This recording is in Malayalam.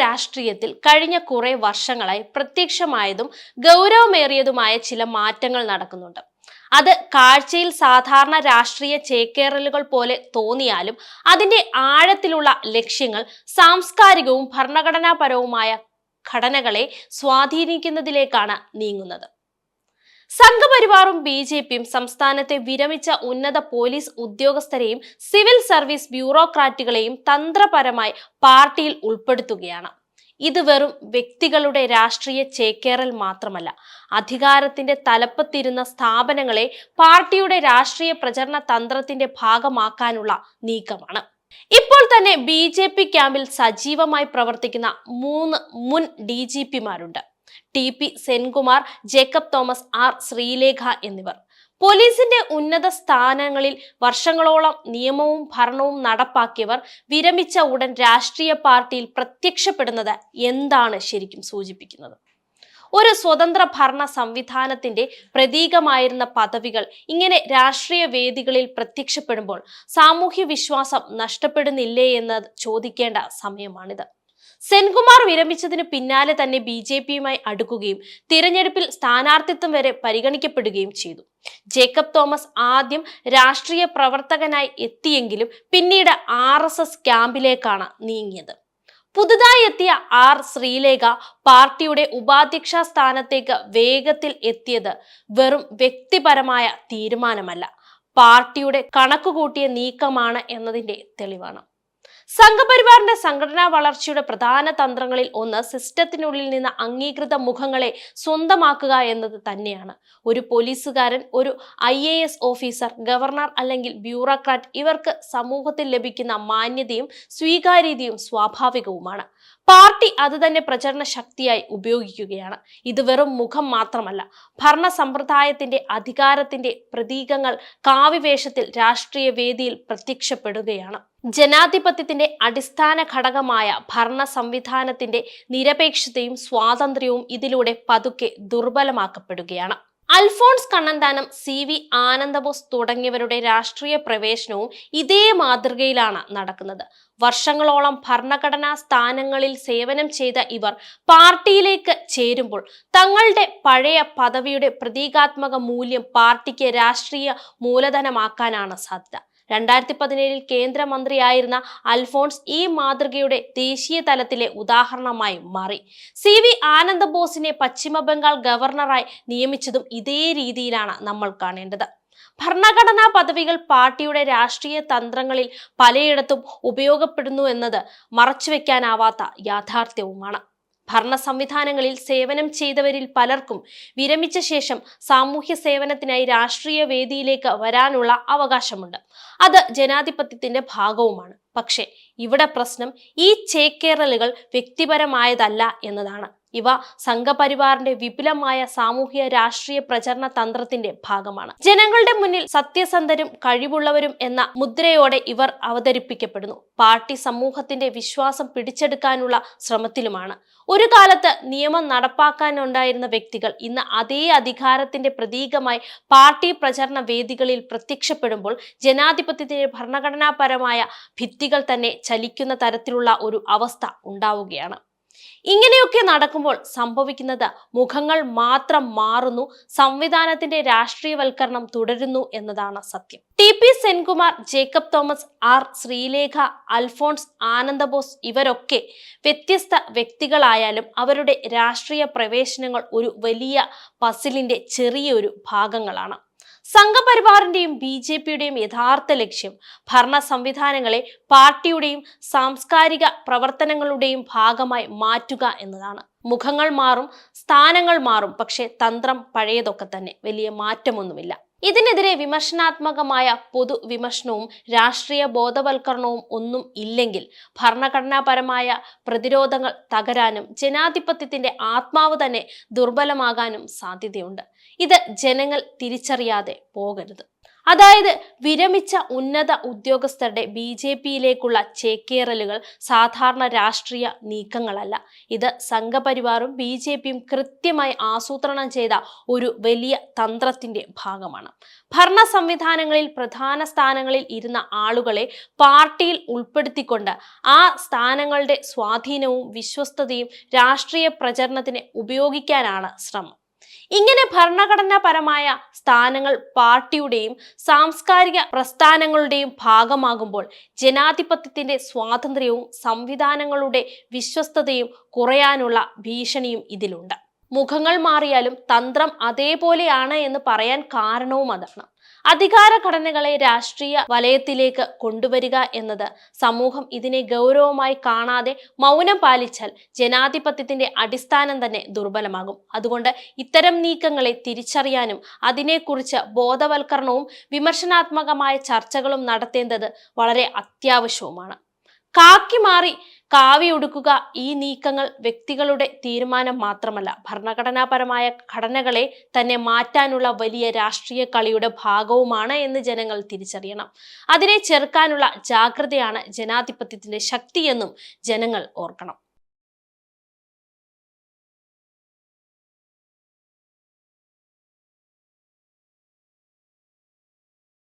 രാഷ്ട്രീയത്തിൽ കഴിഞ്ഞ കുറെ വർഷങ്ങളായി പ്രത്യക്ഷമായതും ഗൗരവമേറിയതുമായ ചില മാറ്റങ്ങൾ നടക്കുന്നുണ്ട്. അത് കാഴ്ചയിൽ സാധാരണ രാഷ്ട്രീയ ചേക്കേറലുകൾ പോലെ തോന്നിയാലും അതിന്റെ ആഴത്തിലുള്ള ലക്ഷ്യങ്ങൾ സാംസ്കാരികവും ഭരണഘടനാപരവുമായ ഘടനകളെ സ്വാധീനിക്കുന്നതിലേക്കാണ് നീങ്ങുന്നത്. സംഘപരിവാറും ബി ജെ പിയും സംസ്ഥാനത്തെ വിരമിച്ച ഉന്നത പോലീസ് ഉദ്യോഗസ്ഥരെയും സിവിൽ സർവീസ് ബ്യൂറോക്രാറ്റുകളെയും തന്ത്രപരമായി പാർട്ടിയിൽ ഉൾപ്പെടുത്തുകയാണ്. ഇത് വെറും വ്യക്തികളുടെ രാഷ്ട്രീയ ചേക്കേറൽ മാത്രമല്ല. അധികാരത്തിന്റെ തലപ്പത്തിരുന്ന സ്ഥാപനങ്ങളെ പാർട്ടിയുടെ രാഷ്ട്രീയ പ്രചരണ തന്ത്രത്തിന്റെ ഭാഗമാക്കാനുള്ള നീക്കമാണ്. ഇപ്പോൾ തന്നെ ബി ജെ പി ക്യാമ്പിൽ സജീവമായി പ്രവർത്തിക്കുന്ന മൂന്ന് മുൻ D G പിമാരുണ്ട്. T P Senkumar Jacob Thomas R Sreelekha എന്നിവർ. പോലീസിന്റെ ഉന്നത സ്ഥാനങ്ങളിൽ വർഷങ്ങളോളം നിയമവും ഭരണവും നടപ്പാക്കിയവർ വിരമിച്ച ഉടൻ രാഷ്ട്രീയ പാർട്ടിയിൽ പ്രത്യക്ഷപ്പെടുന്നത് എന്താണ് ശരിക്കും സൂചിപ്പിക്കുന്നത്? ഒരു സ്വതന്ത്ര ഭരണ സംവിധാനത്തിന്റെ പ്രതീകമായിരുന്ന പദവികൾ ഇങ്ങനെ രാഷ്ട്രീയ വേദികളിൽ പ്രത്യക്ഷപ്പെടുമ്പോൾ സാമൂഹ്യ വിശ്വാസം നഷ്ടപ്പെടുന്നില്ലേ എന്ന് ചോദിക്കേണ്ട സമയമാണിത്. സെൻകുമാർ വിരമിച്ചതിന് പിന്നാലെ തന്നെ ബി ജെ പിയുമായി അടുക്കുകയും തിരഞ്ഞെടുപ്പിൽ സ്ഥാനാർത്ഥിത്വം വരെ പരിഗണിക്കപ്പെടുകയും ചെയ്തു. ജേക്കബ് തോമസ് ആദ്യം രാഷ്ട്രീയ പ്രവർത്തകനായി എത്തിയെങ്കിലും പിന്നീട് ആർ എസ് എസ് ക്യാമ്പിലേക്കാണ് നീങ്ങിയത്. പുതുതായി എത്തിയ ആർ ശ്രീലേഖ പാർട്ടിയുടെ ഉപാധ്യക്ഷ സ്ഥാനത്തേക്ക് വേഗത്തിൽ എത്തിയത് വെറും വ്യക്തിപരമായ തീരുമാനമല്ല. പാർട്ടിയുടെ കണക്കുകൂട്ടിയ നീക്കമാണ് എന്നതിന്റെ തെളിവാണ്. സംഘപരിവാറിന്റെ സംഘടനാ വളർച്ചയുടെ പ്രധാന തന്ത്രങ്ങളിൽ ഒന്ന് സിസ്റ്റത്തിനുള്ളിൽ നിന്ന് അംഗീകൃത മുഖങ്ങളെ സ്വന്തമാക്കുക എന്നത് തന്നെയാണ്. ഒരു പോലീസുകാരൻ ഒരു I A S officer governor അല്ലെങ്കിൽ ബ്യൂറോക്രാറ്റ് ഇവർക്ക് സമൂഹത്തിൽ ലഭിക്കുന്ന മാന്യതയും സ്വീകാര്യതയും സ്വാഭാവികവുമാണ്. പാർട്ടി അത് തന്നെ പ്രചരണ ശക്തിയായി ഉപയോഗിക്കുകയാണ്. ഇത് വെറും മുഖം മാത്രമല്ല ഭരണ സമ്പ്രദായത്തിന്റെ അധികാരത്തിന്റെ പ്രതീകങ്ങൾ കാവിവേഷത്തിൽ രാഷ്ട്രീയ വേദിയിൽ പ്രത്യക്ഷപ്പെടുകയാണ്. ജനാധിപത്യത്തിന്റെ അടിസ്ഥാന ഘടകമായ ഭരണ സംവിധാനത്തിന്റെ നിരപേക്ഷതയും സ്വാതന്ത്ര്യവും ഇതിലൂടെ പതുക്കെ ദുർബലമാക്കപ്പെടുകയാണ്. അൽഫോൺസ് കണ്ണന്താനം സി വി ആനന്ദബോസ് തുടങ്ങിയവരുടെ രാഷ്ട്രീയ പ്രവേശനവും ഇതേ മാതൃകയിലാണ് നടക്കുന്നത്. വർഷങ്ങളോളം ഭരണഘടനാ സ്ഥാനങ്ങളിൽ സേവനം ചെയ്ത ഇവർ പാർട്ടിയിലേക്ക് ചേരുമ്പോൾ തങ്ങളുടെ പഴയ പദവിയുടെ പ്രതീകാത്മക മൂല്യം പാർട്ടിക്ക് രാഷ്ട്രീയ മൂലധനമാക്കാനാണ് സാധ്യത. രണ്ടായിരത്തി പതിനേഴിൽ കേന്ദ്രമന്ത്രിയായിരുന്ന അൽഫോൺസ് ഈ മാതൃകയുടെ ദേശീയ തലത്തിലെ ഉദാഹരണമായി മാറി. സി വി ആനന്ദബോസിനെ പശ്ചിമ ബംഗാൾ ഗവർണറായി നിയമിച്ചതും ഇതേ രീതിയിലാണ് നമ്മൾ കാണേണ്ടത്. ഭരണഘടനാ പദവികൾ പാർട്ടിയുടെ രാഷ്ട്രീയ തന്ത്രങ്ങളിൽ പലയിടത്തും ഉപയോഗപ്പെടുന്നു എന്നത് മറച്ചുവെക്കാനാവാത്ത യാഥാർത്ഥ്യവുമാണ്. ഭരണ സംവിധാനങ്ങളിൽ സേവനം ചെയ്തവരിൽ പലർക്കും വിരമിച്ച ശേഷം സാമൂഹ്യ സേവനത്തിനായി രാഷ്ട്രീയ വേദിയിലേക്ക് വരാനുള്ള അവകാശമുണ്ട്. അത് ജനാധിപത്യത്തിന്റെ ഭാഗവുമാണ്. പക്ഷേ ഇവിടെ പ്രശ്നം ഈ ചേക്കേറലുകൾ വ്യക്തിപരമായതല്ല എന്നതാണ്. ഇവ സംഘപരിവാറിന്റെ വിപുലമായ സാമൂഹ്യ രാഷ്ട്രീയ പ്രചരണ തന്ത്രത്തിന്റെ ഭാഗമാണ്. ജനങ്ങളുടെ മുന്നിൽ സത്യസന്ധരും കഴിവുള്ളവരും എന്ന മുദ്രയോടെ ഇവർ അവതരിപ്പിക്കപ്പെടുന്നു. പാർട്ടി സമൂഹത്തിന്റെ വിശ്വാസം പിടിച്ചെടുക്കാനുള്ള ശ്രമത്തിലുമാണ്. ഒരു കാലത്ത് നിയമം നടപ്പാക്കാനുണ്ടായിരുന്ന വ്യക്തികൾ ഇന്ന് അതേ അധികാരത്തിന്റെ പ്രതീകമായി പാർട്ടി പ്രചരണ വേദികളിൽ പ്രത്യക്ഷപ്പെടുമ്പോൾ ജനാധിപത്യത്തിന്റെ ഭരണഘടനാപരമായ ഭിത്തികൾ തന്നെ ചലിക്കുന്ന തരത്തിലുള്ള ഒരു അവസ്ഥ ഉണ്ടാവുകയാണ്. ഇങ്ങനെയൊക്കെ നടക്കുമ്പോൾ സംഭവിക്കുന്നത് മുഖങ്ങൾ മാത്രം മാറുന്നു സംവിധാനത്തിന്റെ രാഷ്ട്രീയവൽക്കരണം തുടരുന്നു എന്നതാണ് സത്യം. T P Senkumar Jacob Thomas R Sreelekha Alphons Anandabose ഇവരൊക്കെ വ്യത്യസ്ത വ്യക്തികളായാലും അവരുടെ രാഷ്ട്രീയ പ്രവേശനങ്ങൾ ഒരു വലിയ പസിലിന്റെ ചെറിയൊരു ഭാഗങ്ങളാണ്. സംഘപരിവാറിന്റെയും ബി ജെ പിയുടെയും യഥാർത്ഥ ലക്ഷ്യം ഭരണ സംവിധാനങ്ങളെ പാർട്ടിയുടെയും സാംസ്കാരിക പ്രവർത്തനങ്ങളുടെയും ഭാഗമായി മാറ്റുക എന്നതാണ്. മുഖങ്ങൾ മാറും സ്ഥാനങ്ങൾ മാറും പക്ഷേ തന്ത്രം പഴയതൊക്കെ തന്നെ. വലിയ മാറ്റമൊന്നുമില്ല. ഇതിനെതിരെ വിമർശനാത്മകമായ പൊതു വിമർശനവും രാഷ്ട്രീയ ബോധവൽക്കരണവും ഒന്നും ഇല്ലെങ്കിൽ ഭരണഘടനാപരമായ പ്രതിരോധങ്ങൾ തകരാനും ജനാധിപത്യത്തിന്റെ ആത്മാവ് തന്നെ ദുർബലമാകാനും സാധ്യതയുണ്ട്. ഇത് ജനങ്ങൾ തിരിച്ചറിയാതെ പോകരുത്. അതായത് വിരമിച്ച ഉന്നത ഉദ്യോഗസ്ഥരുടെ ബി ജെ പിയിലേക്കുള്ള ചേക്കേറലുകൾ സാധാരണ രാഷ്ട്രീയ നീക്കങ്ങളല്ല. ഇത് സംഘപരിവാറും ബി ജെ പിയും കൃത്യമായി ആസൂത്രണം ചെയ്ത ഒരു വലിയ തന്ത്രത്തിന്റെ ഭാഗമാണ്. ഭരണ സംവിധാനങ്ങളിൽ പ്രധാന സ്ഥാനങ്ങളിൽ ഇരുന്ന ആളുകളെ പാർട്ടിയിൽ ഉൾപ്പെടുത്തിക്കൊണ്ട് ആ സ്ഥാനങ്ങളുടെ സ്വാധീനവും വിശ്വസ്തതയും രാഷ്ട്രീയ പ്രചരണത്തിന് ഉപയോഗിക്കാനാണ് ശ്രമം. ഇങ്ങനെ ഭരണഘടനാപരമായ സ്ഥാനങ്ങൾ പാർട്ടിയുടെയും സാംസ്കാരിക പ്രസ്ഥാനങ്ങളുടെയും ഭാഗമാകുമ്പോൾ ജനാധിപത്യത്തിന്റെ സ്വാതന്ത്ര്യവും സംവിധാനങ്ങളുടെ വിശ്വസ്തതയും കുറയാനുള്ള ഭീഷണിയും ഇതിലുണ്ട്. മുഖങ്ങൾ മാറിയാലും തന്ത്രം അതേപോലെയാണ് എന്ന് പറയാൻ കാരണവും അതാണ്. അധികാര ഘടനകളെ രാഷ്ട്രീയ വലയത്തിലേക്ക് കൊണ്ടുവരിക എന്നത് സമൂഹം ഇതിനെ ഗൗരവമായി കാണാതെ മൗനം പാലിച്ചാൽ ജനാധിപത്യത്തിന്റെ അടിസ്ഥാനം തന്നെ ദുർബലമാകും. അതുകൊണ്ട് ഇത്തരം നീക്കങ്ങളെ തിരിച്ചറിയാനും അതിനെക്കുറിച്ച് ബോധവൽക്കരണവും വിമർശനാത്മകമായ ചർച്ചകളും നടത്തേണ്ടത് വളരെ അത്യാവശ്യവുമാണ്. കാക്കി മാറി കാവി ഒടുക്കുക ഈ നീക്കങ്ങൾ വ്യക്തികളുടെ തീരുമാനം മാത്രമല്ല ഭരണഘടനാപരമായ ഘടനകളെ തന്നെ മാറ്റാനുള്ള വലിയ രാഷ്ട്രീയ കളിയുടെ ഭാഗവുമാണ് എന്ന് ജനങ്ങൾ തിരിച്ചറിയണം. അതിനെ ചെറുക്കാനുള്ള ജാഗ്രതയാണ് ജനാധിപത്യത്തിന്റെ ശക്തിയെന്നും ജനങ്ങൾ ഓർക്കണം.